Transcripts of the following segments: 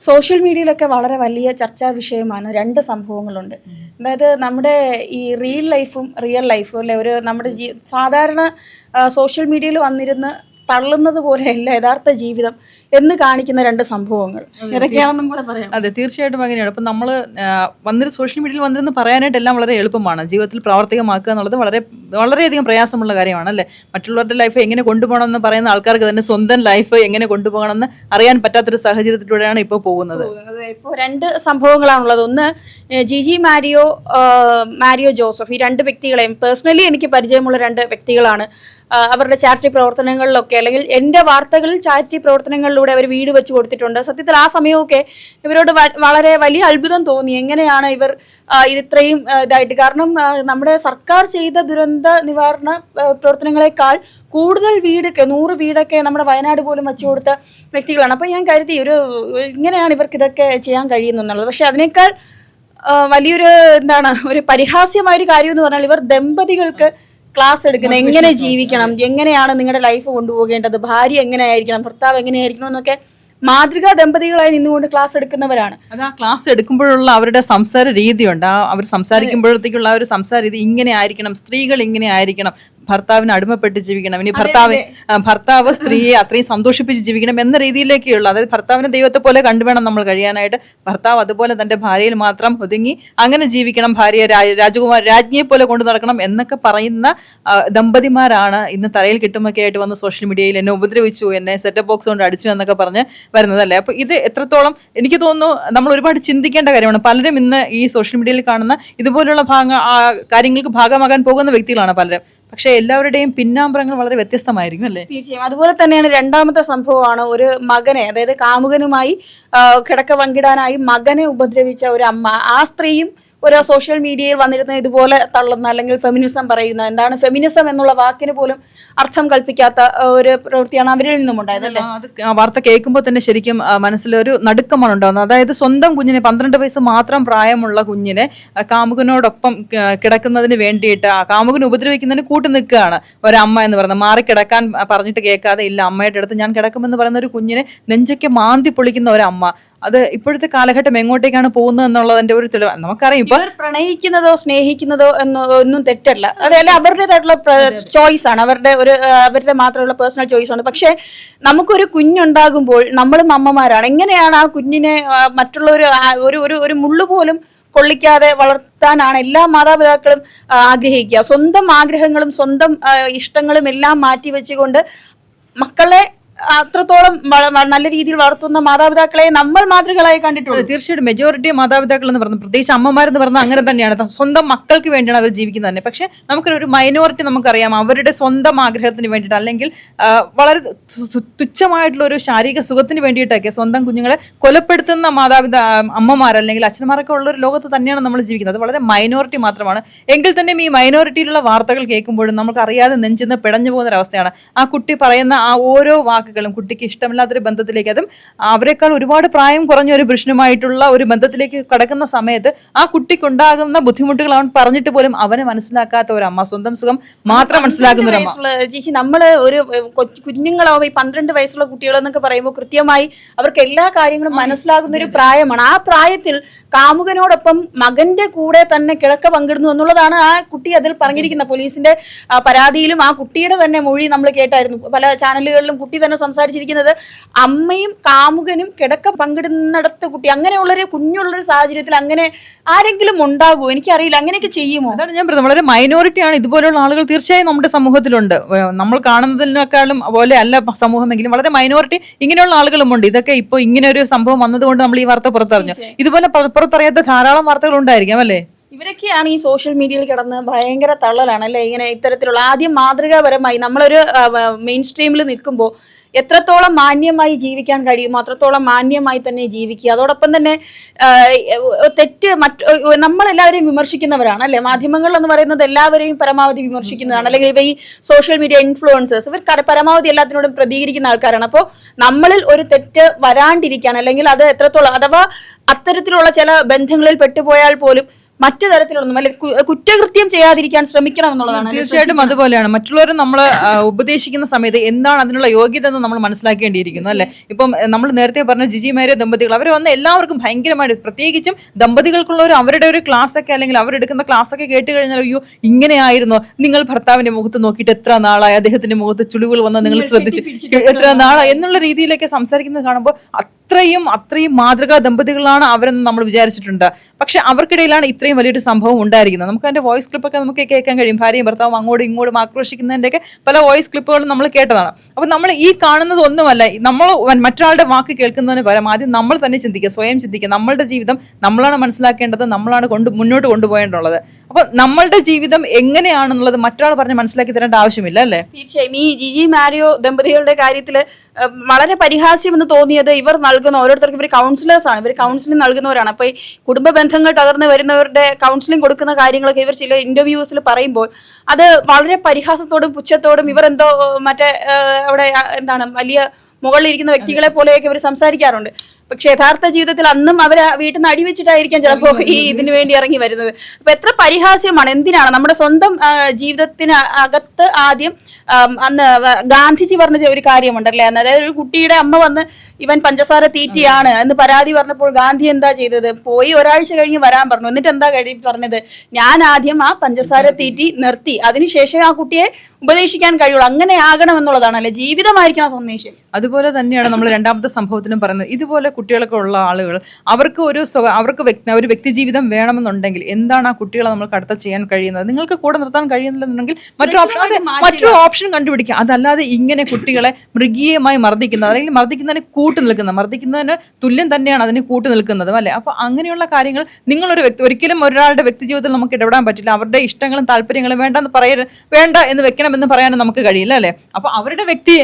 Social മീഡിയയിലൊക്കെ വളരെ വലിയ ചർച്ചാ വിഷയമാണ് രണ്ട് സംഭവങ്ങളുണ്ട്. അതായത് നമ്മുടെ ഈ റിയൽ ലൈഫും റിയൽ ലൈഫും അല്ലെ ഒരു നമ്മുടെ ജീ സാധാരണ സോഷ്യൽ മീഡിയയിൽ വന്നിരുന്ന് തള്ളുന്നത് പോലെയല്ല യഥാർത്ഥ ജീവിതം. എന്ന് കാണിക്കുന്ന രണ്ട് സംഭവങ്ങൾ. ഇതൊക്കെയാണെന്നും കൂടെ പറയാം. അതെ തീർച്ചയായിട്ടും അങ്ങനെയാണ്. അപ്പം നമ്മൾ വന്നിട്ട് സോഷ്യൽ മീഡിയയിൽ വന്നിരുന്ന് പറയാനായിട്ട് എല്ലാം വളരെ എളുപ്പമാണ്. ജീവിതത്തിൽ പ്രാവർത്തികമാക്കുക എന്നുള്ളത് വളരെ വളരെയധികം പ്രയാസമുള്ള കാര്യമാണ് അല്ലേ? മറ്റുള്ളവരുടെ ലൈഫ് എങ്ങനെ കൊണ്ടുപോകണം എന്ന് പറയുന്ന ആൾക്കാർക്ക് തന്നെ സ്വന്തം ലൈഫ് എങ്ങനെ കൊണ്ടുപോകണം എന്ന് അറിയാൻ പറ്റാത്തൊരു സാഹചര്യത്തിലൂടെയാണ് ഇപ്പോൾ പോകുന്നത്. ഇപ്പോൾ രണ്ട് സംഭവങ്ങളാണുള്ളത്. ഒന്ന് ജി ജിജി മാരിയോ മാരിയോ ജോസഫ് ഈ രണ്ട് വ്യക്തികളെയും പേഴ്സണലി എനിക്ക് പരിചയമുള്ള രണ്ട് വ്യക്തികളാണ്. അവരുടെ ചാരിറ്റി പ്രവർത്തനങ്ങളിലൊക്കെ അല്ലെങ്കിൽ എന്റെ വാർത്തകളിൽ ചാരിറ്റി പ്രവർത്തനങ്ങളിലൂടെ അവർ വീട് വെച്ച് കൊടുത്തിട്ടുണ്ട്. സത്യത്തിൽ ആ സമയമൊക്കെ ഇവരോട് വളരെ വലിയ അത്ഭുതം തോന്നി. എങ്ങനെയാണ് ഇവർ ഇത് ഇത്രയും ഇതായിട്ട്? കാരണം നമ്മുടെ സർക്കാർ ചെയ്ത ദുരന്ത നിവാരണ പ്രവർത്തനങ്ങളെക്കാൾ കൂടുതൽ വീടൊക്കെ നൂറ് വീടൊക്കെ നമ്മുടെ വയനാട് പോലും വെച്ചു കൊടുത്ത വ്യക്തികളാണ്. അപ്പോൾ ഞാൻ കരുതി ഒരു ഇങ്ങനെയാണ് ഇവർക്ക് ഇതൊക്കെ ചെയ്യാൻ കഴിയുന്നുള്ളത് പക്ഷെ അതിനേക്കാൾ വലിയൊരു എന്താണ് ഒരു പരിഹാസ്യമായ ഒരു കാര്യം എന്ന് പറഞ്ഞാൽ ഇവർ ദമ്പതികൾക്ക് ക്ലാസ് എടുക്കുന്നത് എങ്ങനെ ജീവിക്കണം എങ്ങനെയാണ് നിങ്ങളുടെ ലൈഫ് കൊണ്ടുപോകേണ്ടത് ഭാര്യ എങ്ങനെയായിരിക്കണം ഭർത്താവ് എങ്ങനെയായിരിക്കണം എന്നൊക്കെ മാതൃകാ ദമ്പതികളായി നിന്നുകൊണ്ട് ക്ലാസ് എടുക്കുന്നവരാണ്. അത് ആ ക്ലാസ് എടുക്കുമ്പോഴുള്ള അവരുടെ സംസാര രീതിയുണ്ട്. ആ അവർ സംസാരിക്കുമ്പോഴത്തേക്കുള്ള ആ ഒരു സംസാര രീതി ഇങ്ങനെ ആയിരിക്കണം സ്ത്രീകൾ ഇങ്ങനെ ആയിരിക്കണം. ഭർത്താവിന് അടിമപ്പെട്ട് ജീവിക്കണം. ഇനി ഭർത്താവ് ഭർത്താവ് സ്ത്രീയെ അത്രയും സന്തോഷിപ്പിച്ച് ജീവിക്കണം എന്ന രീതിയിലേക്കുള്ള അതായത് ഭർത്താവിനെ ദൈവത്തെ പോലെ കണ്ടുവേണം നമ്മൾ കഴിയാനായിട്ട്. ഭർത്താവ് അതുപോലെ തന്റെ ഭാര്യയിൽ മാത്രം ഒതുങ്ങി അങ്ങനെ ജീവിക്കണം. ഭാര്യയെ രാജകുമാര രാജകുമാർ രാജ്ഞിയെ പോലെ കൊണ്ടു നടക്കണം എന്നൊക്കെ പറയുന്ന ദമ്പതിമാരാണ് ഇന്ന് തലയിൽ കിട്ടുമൊക്കെ ആയിട്ട് വന്ന് സോഷ്യൽ മീഡിയയിൽ എന്നെ ഉപദ്രവിച്ചു എന്നെ സെറ്റപ്പ് ബോക്സ് കൊണ്ട് അടിച്ചു എന്നൊക്കെ പറഞ്ഞ് വരുന്നതല്ലേ? അപ്പൊ ഇത് എത്രത്തോളം എനിക്ക് തോന്നുന്നു നമ്മൾ ഒരുപാട് ചിന്തിക്കേണ്ട കാര്യമാണ്. പലരും ഇന്ന് ഈ സോഷ്യൽ മീഡിയയിൽ കാണുന്ന ഇതുപോലുള്ള ഭാഗ കാര്യങ്ങൾക്ക് ഭാഗമാകാൻ പോകുന്ന വ്യക്തികളാണ് പലരും. പക്ഷെ എല്ലാവരുടെയും പിന്നാമ്പറങ്ങൾ വളരെ വ്യത്യസ്തമായിരിക്കും അല്ലേ? തീർച്ചയായും. അതുപോലെ തന്നെയാണ് രണ്ടാമത്തെ സംഭവമാണ് ഒരു മകനെ അതായത് കാമുകനുമായി കിടക്ക പങ്കിടാനായി മകനെ ഉപദ്രവിച്ച ഒരു അമ്മ. ആ സ്ത്രീയും ഒരു സോഷ്യൽ മീഡിയയിൽ വന്നിരുന്ന ഇതുപോലെ തള്ളുന്ന അല്ലെങ്കിൽ ഫെമിനിസം പറയുന്ന എന്താണ് ഫെമിനിസം എന്നുള്ള വാക്കിന് പോലും അർത്ഥം കൽപ്പിക്കാത്ത ഒരു പ്രവൃത്തിയാണ് അവരിൽ നിന്നും ഉണ്ടായത് ആ, വാർത്ത കേൾക്കുമ്പോൾ തന്നെ ശരിക്കും മനസ്സിലൊരു നടുക്കമാണ് ഉണ്ടാകുന്നത് അതായത് സ്വന്തം കുഞ്ഞിനെ പന്ത്രണ്ട് വയസ്സ് മാത്രം പ്രായമുള്ള കുഞ്ഞിനെ കാമുകനോടൊപ്പം കിടക്കുന്നതിന് വേണ്ടിയിട്ട് ആ കാമുകനെ ഉപദ്രവിക്കുന്നതിന് കൂട്ടു നിൽക്കുകയാണ് ഒരമ്മ എന്ന് പറയുന്നത്. മാറി കിടക്കാൻ പറഞ്ഞിട്ട് കേൾക്കാതെ ഇല്ല അമ്മയുടെ അടുത്ത് ഞാൻ കിടക്കുമെന്ന് പറയുന്ന ഒരു കുഞ്ഞിനെ നെഞ്ചയ്ക്ക് മാന്തി പൊളിക്കുന്ന ഒരമ്മ. അത് ഇപ്പോഴത്തെ കാലഘട്ടം എങ്ങോട്ടേക്കാണ് പോകുന്നത് എന്നുള്ളതിന്റെ ഒരു തെളിവ്. നമുക്കറിയാം ഇപ്പൊ പ്രണയിക്കുന്നതോ സ്നേഹിക്കുന്നതോ എന്ന് ഒന്നും തെറ്റല്ല. അതല്ല അവരുടേതായിട്ടുള്ള ചോയ്സ് ആണ്. അവരുടെ ഒരു അവരുടെ മാത്രമുള്ള പേഴ്സണൽ ചോയ്സ് ആണ്. പക്ഷെ നമുക്കൊരു കുഞ്ഞുണ്ടാകുമ്പോൾ നമ്മളും അമ്മമാരാണ്. എങ്ങനെയാണ് ആ കുഞ്ഞിനെ മറ്റുള്ള ഒരു ഒരു ഒരു മുള്ളു പോലും കൊള്ളിക്കാതെ വളർത്താനാണ് എല്ലാ മാതാപിതാക്കളും ആഗ്രഹിക്കുക. സ്വന്തം ആഗ്രഹങ്ങളും സ്വന്തം ഇഷ്ടങ്ങളും എല്ലാം മാറ്റി വെച്ചുകൊണ്ട് മക്കളെ അത്രത്തോളം നല്ല രീതിയിൽ വളർത്തുന്ന മാതാപിതാക്കളെ നമ്മൾ മാതൃകളായി കണ്ടിട്ടുണ്ട് തീർച്ചയായിട്ടും. മെജോറിറ്റി മാതാപിതാക്കൾ എന്ന് പറയുന്നത് പ്രത്യേകിച്ച് അമ്മമാരെന്ന് പറഞ്ഞാൽ അങ്ങനെ തന്നെയാണ്. സ്വന്തം മക്കൾക്ക് വേണ്ടിയാണ് അവർ ജീവിക്കുന്നത് തന്നെ. പക്ഷെ നമുക്കൊരു മൈനോറിറ്റി നമുക്കറിയാം. അവരുടെ സ്വന്തം ആഗ്രഹത്തിന് വേണ്ടിയിട്ട് അല്ലെങ്കിൽ വളരെ തുച്ഛമായിട്ടുള്ള ഒരു ശാരീരിക സുഖത്തിന് വേണ്ടിയിട്ടൊക്കെ സ്വന്തം കുഞ്ഞുങ്ങളെ കൊലപ്പെടുത്തുന്ന മാതാപിതാ അമ്മമാർ അല്ലെങ്കിൽ അച്ഛന്മാരൊക്കെ ഉള്ള ഒരു ലോകത്ത് തന്നെയാണ് നമ്മൾ ജീവിക്കുന്നത്. അത് വളരെ മൈനോറിറ്റി മാത്രമാണ്. എങ്കിൽ തന്നെ ഈ മൈനോറിറ്റിയിലുള്ള വാർത്തകൾ കേൾക്കുമ്പോഴും നമുക്ക് അറിയാതെ നെഞ്ചിന്ന് പിടഞ്ഞു പോകുന്ന ഒരു അവസ്ഥയാണ് ആ കുട്ടി പറയുന്ന ആ ഓരോ വാക്കുകളും കുട്ടിക്ക് ഇഷ്ടമില്ലാത്തൊരു ബന്ധത്തിലേക്ക് അതും അവരെക്കാൾ ഒരുപാട് പ്രായം കുറഞ്ഞ ഒരു പുരുഷനുമായിട്ടുള്ള ഒരു ബന്ധത്തിലേക്ക് കടക്കുന്ന സമയത്ത് ആ കുട്ടിക്കുണ്ടാകുന്ന ബുദ്ധിമുട്ടുകൾ അവൻ പറഞ്ഞിട്ട് പോലും അവനെ മനസ്സിലാക്കാത്ത ഒരു അമ്മ സ്വന്തം സുഖം മാത്രം മനസ്സിലാക്കുന്ന ഒരു അമ്മ ചേച്ചി നമ്മൾ ഒരു കുഞ്ഞുങ്ങളാവും ഈ പന്ത്രണ്ട് വയസ്സുള്ള കുട്ടികളെന്നൊക്കെ പറയുമ്പോൾ കൃത്യമായി അവർക്ക് എല്ലാ കാര്യങ്ങളും മനസ്സിലാകുന്ന ഒരു പ്രായമാണ്. ആ പ്രായത്തിൽ കാമുകനോടൊപ്പം മകന്റെ കൂടെ തന്നെ കിടക്ക പങ്കിടുന്നു എന്നുള്ളതാണ് ആ കുട്ടി അതിൽ പറഞ്ഞിരിക്കുന്ന പോലീസിന്റെ പരാതിയിലും ആ കുട്ടിയുടെ തന്നെ മൊഴി നമ്മൾ കേട്ടായിരുന്നു. പല ചാനലുകളിലും കുട്ടി തന്നെ സംസാരിച്ചിരിക്കുന്നത് അമ്മയും കാമുകനും കിടക്ക പങ്കിടുന്നിടത്ത് കുട്ടി അങ്ങനെയുള്ളൊരു കുഞ്ഞുള്ളൊരു സാഹചര്യത്തിൽ അങ്ങനെ ആരെങ്കിലും ഉണ്ടാകുമോ എനിക്കറിയില്ല. അങ്ങനെയൊക്കെ ചെയ്യുമോ? അതാണ് ഞാൻ പറയുന്നത് വളരെ മൈനോറിറ്റി ആണ്. ഇതുപോലുള്ള ആളുകൾ തീർച്ചയായും നമ്മുടെ സമൂഹത്തിലുണ്ട്. നമ്മൾ കാണുന്നതിനേക്കാളും പോലെ അല്ല സമൂഹമെങ്കിലും വളരെ മൈനോറിറ്റി ഇങ്ങനെയുള്ള ആളുകളുമുണ്ട്. ഇതൊക്കെ ഇപ്പോൾ ഇങ്ങനെ ഒരു സംഭവം വന്നതുകൊണ്ട് നമ്മൾ ഈ വാർത്ത പുറത്തറിഞ്ഞു. ഇതുപോലെ പുറത്തറിയാത്ത ധാരാളം വാർത്തകൾ ഉണ്ടായിരിക്കാം അല്ലേ? ഇവരൊക്കെയാണ് ഈ സോഷ്യൽ മീഡിയയിൽ കിടന്ന് ഭയങ്കര തള്ളലാണ് അല്ലെ? ഇങ്ങനെ ഇത്തരത്തിലുള്ള ആദ്യം മാതൃകാപരമായി നമ്മളൊരു മെയിൻ സ്ട്രീമിൽ നിൽക്കുമ്പോൾ എത്രത്തോളം മാന്യമായി ജീവിക്കാൻ കഴിയുമോ അത്രത്തോളം മാന്യമായി തന്നെ ജീവിക്കുക. അതോടൊപ്പം തന്നെ തെറ്റ് മറ്റ് നമ്മളെല്ലാവരെയും വിമർശിക്കുന്നവരാണ് അല്ലെ? മാധ്യമങ്ങൾ എന്ന് പറയുന്നത് എല്ലാവരെയും പരമാവധി വിമർശിക്കുന്നതാണ്. അല്ലെങ്കിൽ ഇവ ഈ സോഷ്യൽ മീഡിയ ഇൻഫ്ലുവൻസേഴ്സ് ഇവർ പരമാവധി എല്ലാത്തിനോടും പ്രതികരിക്കുന്ന ആൾക്കാരാണ്. അപ്പോൾ നമ്മളിൽ ഒരു തെറ്റ് വരാണ്ടിരിക്കാൻ അല്ലെങ്കിൽ അത് എത്രത്തോളം അഥവാ അത്തരത്തിലുള്ള ചില ബന്ധങ്ങളിൽ പെട്ടുപോയാൽ പോലും മറ്റു തരത്തിലൊന്നും അല്ലെ കുറ്റകൃത്യം ചെയ്യാതിരിക്കാൻ ശ്രമിക്കണം എന്നുള്ളതാണ്. തീർച്ചയായിട്ടും അതുപോലെയാണ്. മറ്റുള്ളവരെ നമ്മൾ ഉപദേശിക്കുന്ന സമയത്ത് എന്താണ് അതിനുള്ള യോഗ്യത എന്ന് നമ്മൾ മനസ്സിലാക്കേണ്ടിയിരിക്കുന്നു അല്ലെ? ഇപ്പം നമ്മൾ നേരത്തെ പറഞ്ഞ ജിജി മേരിയ ദമ്പതികൾ അവർ വന്ന എല്ലാവർക്കും ഭയങ്കരമായിട്ട് പ്രത്യേകിച്ചും ദമ്പതികൾക്കുള്ള ഒരു അവരുടെ ഒരു ക്ലാസ് ഒക്കെ അല്ലെങ്കിൽ അവരെടുക്കുന്ന ക്ലാസ് ഒക്കെ കേട്ട് കഴിഞ്ഞാൽ അയ്യോ ഇങ്ങനെയായിരുന്നു. നിങ്ങൾ ഭർത്താവിന്റെ മുഖത്ത് നോക്കിയിട്ട് എത്ര നാളായി അദ്ദേഹത്തിന്റെ മുഖത്ത് ചുളിവുകൾ വന്ന് നിങ്ങൾ ശ്രദ്ധിച്ചു എത്ര നാളായി എന്നുള്ള രീതിയിലൊക്കെ സംസാരിക്കുന്നത് കാണുമ്പോൾ അത്രയും അത്രയും മാതൃകാ ദമ്പതികളാണ് അവരെന്ന് നമ്മൾ വിചാരിച്ചിട്ടുണ്ട്. പക്ഷെ അവർക്കിടയിലാണ് ഇത്രയും വലിയൊരു സംഭവം ഉണ്ടായിരിക്കുന്നത്. നമുക്ക് അതിന്റെ വോയിസ് ക്ലിപ്പൊക്കെ നമുക്ക് കേൾക്കാൻ കഴിയും. ഭാര്യയും ഭർത്താവും അങ്ങോട്ടും ഇങ്ങോട്ടും ആക്രോശിക്കുന്നതിന്റെയൊക്കെ പല വോയിസ് ക്ലിപ്പുകളും നമ്മൾ കേട്ടതാണ്. അപ്പൊ നമ്മൾ ഈ കാണുന്നത് ഒന്നുമല്ല നമ്മൾ മറ്റൊരാളുടെ വാക്ക് കേൾക്കുന്നതിന് പകരം ആദ്യം നമ്മൾ തന്നെ ചിന്തിക്കുക സ്വയം ചിന്തിക്കുക. നമ്മളുടെ ജീവിതം നമ്മളാണ് മനസ്സിലാക്കേണ്ടത് നമ്മളാണ് കൊണ്ട് മുന്നോട്ട് കൊണ്ടുപോകേണ്ടുള്ളത് അപ്പൊ നമ്മളുടെ ജീവിതം എങ്ങനെയാണെന്നുള്ളത് മറ്റൊരാൾ പറഞ്ഞ് മനസ്സിലാക്കി തരേണ്ട ആവശ്യമില്ല അല്ലേ? തീർച്ചയായും. ഈ ജിജി മാരിയോ ദമ്പതികളുടെ കാര്യത്തിൽ വളരെ പരിഹാസ്യം എന്ന് തോന്നിയത് ഇവർ നൽകുന്ന ഓരോരുത്തർക്കും. ഇവർ കൗൺസിലേഴ്സ് ആണ്. ഇവർ കൗൺസിലിംഗ് നൽകുന്നവരാണ്. അപ്പൊ ഈ കുടുംബ ബന്ധങ്ങൾ തകർന്ന് വരുന്നവരുടെ കൗൺസിലിംഗ് കൊടുക്കുന്ന കാര്യങ്ങളൊക്കെ ഇവർ ചില ഇന്റർവ്യൂസിൽ പറയുമ്പോൾ അത് വളരെ പരിഹാസത്തോടും പുച്ഛത്തോടും ഇവർ എന്തോ മറ്റേ അവിടെ എന്താണ് വലിയ മുകളിലിരിക്കുന്ന വ്യക്തികളെ പോലെയൊക്കെ ഇവർ സംസാരിക്കാറുണ്ട്. പക്ഷെ യഥാർത്ഥ ജീവിതത്തിൽ അന്നും അവർ വീട്ടിൽ നിന്ന് അടിവെച്ചിട്ടായിരിക്കാം ചിലപ്പോൾ ഈ ഇതിനു വേണ്ടി ഇറങ്ങി വരുന്നത്. അപ്പൊ എത്ര പരിഹാസ്യമാണ്? എന്തിനാണ്? നമ്മുടെ സ്വന്തം ജീവിതത്തിന് അകത്ത് ആദ്യം അന്ന് ഗാന്ധിജി പറഞ്ഞ ഒരു കാര്യമുണ്ടല്ലേ അന്ന് അതായത് ഒരു കുട്ടിയുടെ അമ്മ വന്ന് ഇവൻ പഞ്ചസാര തീറ്റിയാണ് എന്ന് പരാതി പറഞ്ഞപ്പോൾ ഗാന്ധി എന്താ ചെയ്തത്? പോയി ഒരാഴ്ച കഴിഞ്ഞ് വരാൻ പറഞ്ഞു. എന്നിട്ട് എന്താ കഴി പറഞ്ഞത്? ഞാൻ ആദ്യം ആ പഞ്ചസാര തീറ്റി നിർത്തി. അതിനുശേഷം ആ കുട്ടിയെ ഉപദേശിക്കാൻ കഴിയുള്ളൂ. അങ്ങനെ ആകണം എന്നുള്ളതാണ് അല്ലെ? ജീവിതമായിരിക്കണം സന്ദേശം. അതുപോലെ തന്നെയാണ് നമ്മൾ രണ്ടാമത്തെ സംഭവത്തിനും പറയുന്നത്. ഇതുപോലെ കുട്ടികളൊക്കെ ഉള്ള ആളുകൾ അവർക്ക് ഒരു അവർക്ക് വ്യക്തി ഒരു വ്യക്തി ജീവിതം വേണമെന്നുണ്ടെങ്കിൽ എന്താണ് ആ കുട്ടികളെ നമ്മൾ അടുത്ത ചെയ്യാൻ കഴിയുന്നത്? നിങ്ങൾക്ക് കൂടെ നിർത്താൻ കഴിയുന്നില്ലെന്നുണ്ടെങ്കിൽ മറ്റൊരു ഓപ്ഷൻ അതെ, മറ്റൊരു ഓപ്ഷൻ കണ്ടുപിടിക്കുക. അതല്ലാതെ ഇങ്ങനെ കുട്ടികളെ മൃഗീയമായി മർദ്ദിക്കുന്നത് അല്ലെങ്കിൽ മർദ്ദിക്കുന്നതിന് കൂട്ടു നിൽക്കുന്നത് മർദ്ദിക്കുന്നതിന് തുല്യം തന്നെയാണ് അതിന് കൂട്ടു നിൽക്കുന്നതും അല്ലേ? അപ്പോൾ അങ്ങനെയുള്ള കാര്യങ്ങൾ നിങ്ങളൊരു വ്യക്തി ഒരിക്കലും ഒരാളുടെ വ്യക്തി ജീവിതത്തിൽ നമുക്ക് ഇടപെടാൻ പറ്റില്ല. അവരുടെ ഇഷ്ടങ്ങളും താല്പര്യങ്ങളും വേണ്ടെന്ന് പറയ വേണ്ട എന്ന് വെക്കണമെന്ന് പറയാനും നമുക്ക് കഴിയില്ല അല്ലേ? അപ്പോൾ അവരുടെ വ്യക്തി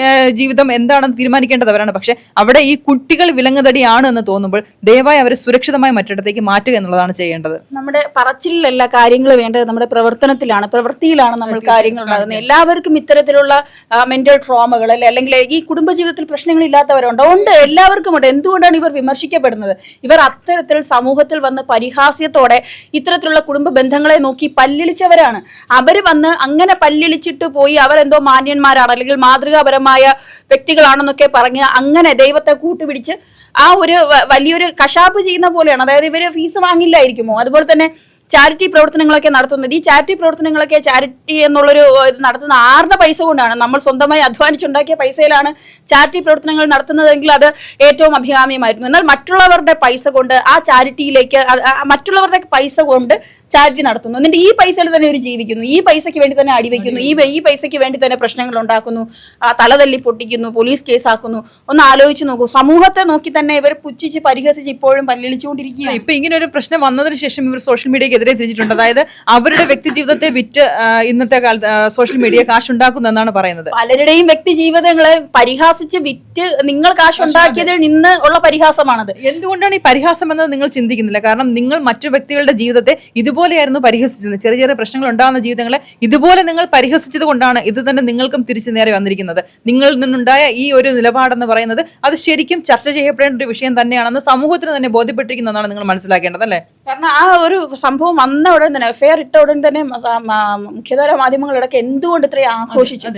ജീവിതം എന്താണെന്ന് തീരുമാനിക്കേണ്ടത് അവരാണ്. പക്ഷേ അവിടെ ഈ കുട്ടികൾ വിലങ്ങുതടിയാണ് എന്ന് തോന്നുമ്പോൾ ദയവായി അവരെ സുരക്ഷിതമായി മറ്റിടത്തേക്ക് മാറ്റുക എന്നുള്ളതാണ് ചെയ്യേണ്ടത്. നമ്മുടെ പറച്ചിലല്ല കാര്യങ്ങൾ വേണ്ടത് നമ്മുടെ പ്രവർത്തനത്തിലാണ് പ്രവൃത്തിയിലാണ് നമ്മൾ കാര്യങ്ങൾ ഉണ്ടാകുന്നത്. എല്ലാവർക്കും ഇത്തരത്തിലുള്ള മെന്റൽ ട്രോമകൾ അല്ലെ അല്ലെങ്കിൽ ഈ കുടുംബജീവിതത്തിൽ പ്രശ്നങ്ങൾ ഇല്ലാത്തവരുണ്ടോ ഉണ്ട് എല്ലാവർക്കും ഉണ്ട്. എന്തുകൊണ്ടാണ് ഇവർ വിമർശിക്കപ്പെടുന്നത്? ഇവർ അത്തരത്തിൽ സമൂഹത്തിൽ വന്ന് പരിഹാസ്യത്തോടെ ഇത്തരത്തിലുള്ള കുടുംബ ബന്ധങ്ങളെ നോക്കി പല്ലിളിച്ചവരാണ്. അവർ വന്ന് അങ്ങനെ പല്ലിളിച്ചിട്ട് പോയി അവരെന്തോ മാന്യന്മാരാണ് അല്ലെങ്കിൽ മാതൃകാപരമായ വ്യക്തികളാണെന്നൊക്കെ പറഞ്ഞ് അങ്ങനെ ദൈവത്തെ കൂട്ടുപിടിച്ച് ആ ഒരു വലിയൊരു കശാപ്പ് ചെയ്യുന്ന പോലെയാണ്. അതായത് ഇവർ ഫീസ് വാങ്ങില്ലായിരിക്കുമോ? അതുപോലെ തന്നെ ചാരിറ്റി പ്രവർത്തനങ്ങളൊക്കെ നടത്തുന്നത്. ഈ ചാരിറ്റി പ്രവർത്തനങ്ങളൊക്കെ ചാരിറ്റി എന്നുള്ളൊരു ഇത് നടത്തുന്ന ആരുടെ പൈസ കൊണ്ടാണ്. നമ്മൾ സ്വന്തമായി അധ്വാനിച്ചുണ്ടാക്കിയ പൈസയിലാണ് ചാരിറ്റി പ്രവർത്തനങ്ങൾ നടത്തുന്നതെങ്കിൽ അത് ഏറ്റവും അഭികാമ്യമായിരുന്നു. എന്നാൽ മറ്റുള്ളവരുടെ പൈസ കൊണ്ട് ആ ചാരിറ്റിയിലേക്ക് മറ്റുള്ളവരുടെ പൈസ കൊണ്ട് ചാരിറ്റി നടത്തുന്നു. എന്നിട്ട് ഈ പൈസയിൽ തന്നെ ഒരു ജീവിക്കുന്നു. ഈ പൈസയ്ക്ക് വേണ്ടി തന്നെ അടിവെക്കുന്നു ഈ ഈ പൈസയ്ക്ക് വേണ്ടി തന്നെ പ്രശ്നങ്ങൾ ഉണ്ടാക്കുന്നു. ആ, തലതല്ലി പൊട്ടിക്കുന്നു. പോലീസ് കേസാക്കുന്നു ഒന്ന് ആലോചിച്ച് നോക്കൂ. സമൂഹത്തെ നോക്കി തന്നെ ഇവർ പുച്ഛിച്ച് പരിഹസിച്ച് ഇപ്പോഴും പരിഗണിച്ചുകൊണ്ടിരിക്കുകയാണ് ഇപ്പൊ ഇങ്ങനെ ഒരു പ്രശ്നം വന്നതിന് ശേഷം ഇവർ സോഷ്യൽ മീഡിയക്ക് എതിരെ തിരിച്ചിട്ടുണ്ട് അതായത് അവരുടെ വ്യക്തി ജീവിതത്തെ വിറ്റ് ഇന്നത്തെ കാലത്ത് സോഷ്യൽ മീഡിയ കാശ് ഉണ്ടാക്കുന്നു എന്നാണ് പറയുന്നത്. പലരുടെയും വ്യക്തി ജീവിതങ്ങളെ പരിഹാസിച്ച് വിറ്റ് നിങ്ങൾ കാശ് ഉണ്ടാക്കിയതിൽ നിന്ന് ഉള്ള പരിഹാസമാണത്. എന്തുകൊണ്ടാണ് ഈ പരിഹാസം എന്നത് നിങ്ങൾ ചിന്തിക്കുന്നില്ല? കാരണം നിങ്ങൾ മറ്റു വ്യക്തികളുടെ ജീവിതത്തെ ഇതുപോലെയായിരുന്നു പരിഹസിച്ചിരുന്നത് ചെറിയ ചെറിയ പ്രശ്നങ്ങൾ ഉണ്ടാകുന്ന ജീവിതങ്ങളെ ഇതുപോലെ നിങ്ങൾ പരിഹസിച്ചത് കൊണ്ടാണ് ഇത് തന്നെ നിങ്ങൾക്കും തിരിച്ചു നേരെ വന്നിരിക്കുന്നത്. നിങ്ങളിൽ നിന്നുണ്ടായ ഈ ഒരു നിലപാടെന്ന് പറയുന്നത് അത് ശരിക്കും ചർച്ച ചെയ്യപ്പെടേണ്ട ഒരു വിഷയം തന്നെയാണെന്ന് സമൂഹത്തിന് തന്നെ ബോധ്യപ്പെട്ടിരിക്കുന്നതാണ് നിങ്ങൾ മനസ്സിലാക്കേണ്ടത് അല്ലേ? കാരണം ആ ഒരു സംഭവം വന്ന ഉടൻ തന്നെ എഫ്ഐആർ ഇട്ട ഉടൻ തന്നെ മുഖ്യധാര മാധ്യമങ്ങളിലൊക്കെ എന്തുകൊണ്ട് ഇത്രയും ആഘോഷിച്ചു?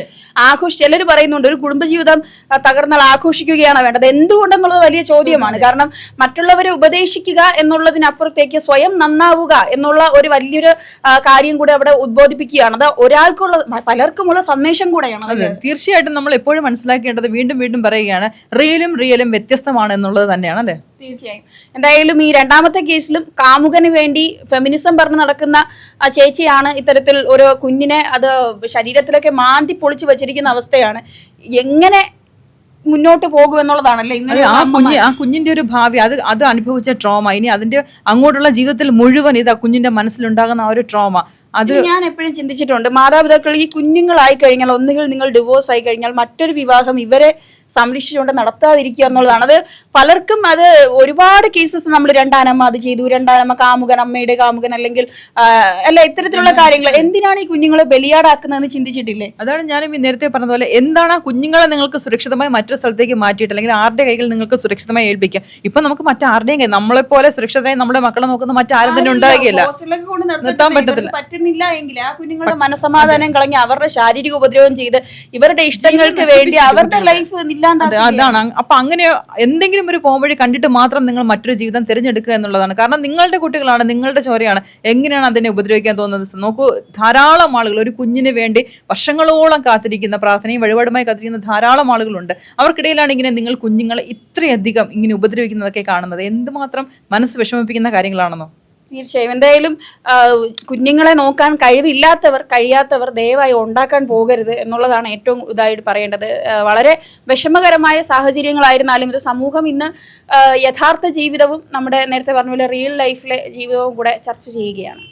ആഘോഷിച്ചു ചിലർ പറയുന്നുണ്ട് ഒരു കുടുംബജീവിതം തകർന്നാൽ ആഘോഷിക്കുകയാണ് വേണ്ടത്? എന്തുകൊണ്ടെന്നുള്ളത് വലിയ ചോദ്യമാണ്. കാരണം മറ്റുള്ളവരെ ഉപദേശിക്കുക എന്നുള്ളതിനപ്പുറത്തേക്ക് സ്വയം നന്നാവുക എന്നുള്ള ഒരു വലിയൊരു കാര്യം കൂടെ അവിടെ ഉദ്ബോധിപ്പിക്കുകയാണ്. അത് ഒരാൾക്കുള്ള പലർക്കുമുള്ള സന്ദേശം കൂടെയാണ് തീർച്ചയായിട്ടും നമ്മൾ എപ്പോഴും മനസ്സിലാക്കേണ്ടത് വീണ്ടും വീണ്ടും പറയുകയാണ് റിയലും റിയലും വ്യത്യസ്തമാണ് എന്നുള്ളത് തന്നെയാണ് അല്ലേ? തീർച്ചയായും. എന്തായാലും ഈ രണ്ടാമത്തെ കേസിലും കാമുകന് വേണ്ടി ഫെമിനിസം പറഞ്ഞ് നടക്കുന്ന ആ ചേച്ചിയാണ് ഇത്തരത്തിൽ ഒരു കുഞ്ഞിനെ അത് ശരീരത്തിലൊക്കെ മാന്തി പൊളിച്ചു വെച്ചിരിക്കുന്ന അവസ്ഥയാണ്. എങ്ങനെ മുന്നോട്ട് പോകും എന്നുള്ളതാണല്ലേ ആ കുഞ്ഞ് ആ കുഞ്ഞിന്റെ ഒരു ഭാവി അത് അത് അനുഭവിച്ച ട്രോമ ഇനി അതിന്റെ അങ്ങോട്ടുള്ള ജീവിതത്തിൽ മുഴുവൻ ഇത് ആ കുഞ്ഞിന്റെ മനസ്സിലുണ്ടാകുന്ന ആ ഒരു ട്രോമ അത് ഞാൻ എപ്പോഴും ചിന്തിച്ചിട്ടുണ്ട്. മാതാപിതാക്കൾ ഈ കുഞ്ഞുങ്ങളായി കഴിഞ്ഞാൽ ഒന്നുകിൽ നിങ്ങൾ ഡിവോഴ്സ് ആയി കഴിഞ്ഞാൽ മറ്റൊരു വിവാഹം ഇവരെ സംരക്ഷിച്ചുകൊണ്ട് നടത്താതിരിക്കുക എന്നുള്ളതാണ്. അത് പലർക്കും അത് ഒരുപാട് കേസസ് നമ്മൾ രണ്ടാനമ്മ അത് ചെയ്തു. രണ്ടാനമ്മ കാമുകൻ അമ്മയുടെ കാമുകൻ അല്ലെങ്കിൽ അല്ല ഇത്തരത്തിലുള്ള കാര്യങ്ങൾ. എന്തിനാണ് ഈ കുഞ്ഞുങ്ങളെ ബലിയാടാക്കുന്നതെന്ന് ചിന്തിച്ചിട്ടില്ലേ? അതാണ് ഞാൻ നേരത്തെ പറഞ്ഞ പോലെ എന്താണ് ആ കുഞ്ഞുങ്ങളെ നിങ്ങൾക്ക് സുരക്ഷിതമായി മറ്റൊരു സ്ഥലത്തേക്ക് മാറ്റിയിട്ട് അല്ലെങ്കിൽ ആരുടെ കൈകൾ നിങ്ങൾക്ക് സുരക്ഷിതമായി ഏൽപ്പിക്കാം ഇപ്പൊ നമുക്ക് മറ്റാരുടെയും നമ്മളെ പോലെ സുരക്ഷിതമായി നമ്മുടെ മക്കളെ നോക്കുന്ന മറ്റാരും തന്നെ നിർത്താൻ നിർത്താൻ പറ്റത്തില്ല. പറ്റുന്നില്ല എങ്കിൽ ആ കുഞ്ഞുങ്ങളുടെ മനസമാധാനം കളഞ്ഞ് അവരുടെ ശാരീരിക ഉപദ്രവം ചെയ്ത് ഇവരുടെ ഇഷ്ടങ്ങൾക്ക് വേണ്ടി അവരുടെ ലൈഫ് അതാണ്. അപ്പൊ അങ്ങനെ എന്തെങ്കിലും ഒരു പോംവഴി കണ്ടിട്ട് മാത്രം നിങ്ങൾ മറ്റൊരു ജീവിതം തിരഞ്ഞെടുക്കുക എന്നുള്ളതാണ്. കാരണം നിങ്ങളുടെ കുട്ടികളാണ് നിങ്ങളുടെ ചോരയാണ്. എങ്ങനെയാണ് അതിനെ ഉപദ്രവിക്കാൻ തോന്നുന്നത്? നോക്കൂ ധാരാളം ആളുകൾ ഒരു കുഞ്ഞിന് വേണ്ടി വർഷങ്ങളോളം കാത്തിരിക്കുന്ന പ്രാർത്ഥനയും വഴിപാടുമായി കാത്തിരിക്കുന്ന ധാരാളം ആളുകളുണ്ട്. അവർക്കിടയിലാണ് ഇങ്ങനെ നിങ്ങൾ കുഞ്ഞുങ്ങളെ ഇത്രയധികം ഇങ്ങനെ ഉപദ്രവിക്കുന്നതൊക്കെ കാണുന്നത്. എന്തുമാത്രം മനസ്സ് വിഷമിപ്പിക്കുന്ന കാര്യങ്ങളാണെന്നോ? തീർച്ചയായും. എന്തായാലും കുഞ്ഞുങ്ങളെ നോക്കാൻ കഴിവില്ലാത്തവർ കഴിയാത്തവർ ദയവായി ഉണ്ടാക്കാൻ പോകരുത് എന്നുള്ളതാണ് ഏറ്റവും ഇതായിട്ട് പറയേണ്ടത്. വളരെ വിഷമകരമായ സാഹചര്യങ്ങളായിരുന്നാലും ഇത് സമൂഹം ഇന്ന് യഥാർത്ഥ ജീവിതവും നമ്മുടെ നേരത്തെ പറഞ്ഞ പോലെ റിയൽ ലൈഫിലെ ജീവിതവും കൂടെ ചർച്ച ചെയ്യുകയാണ്.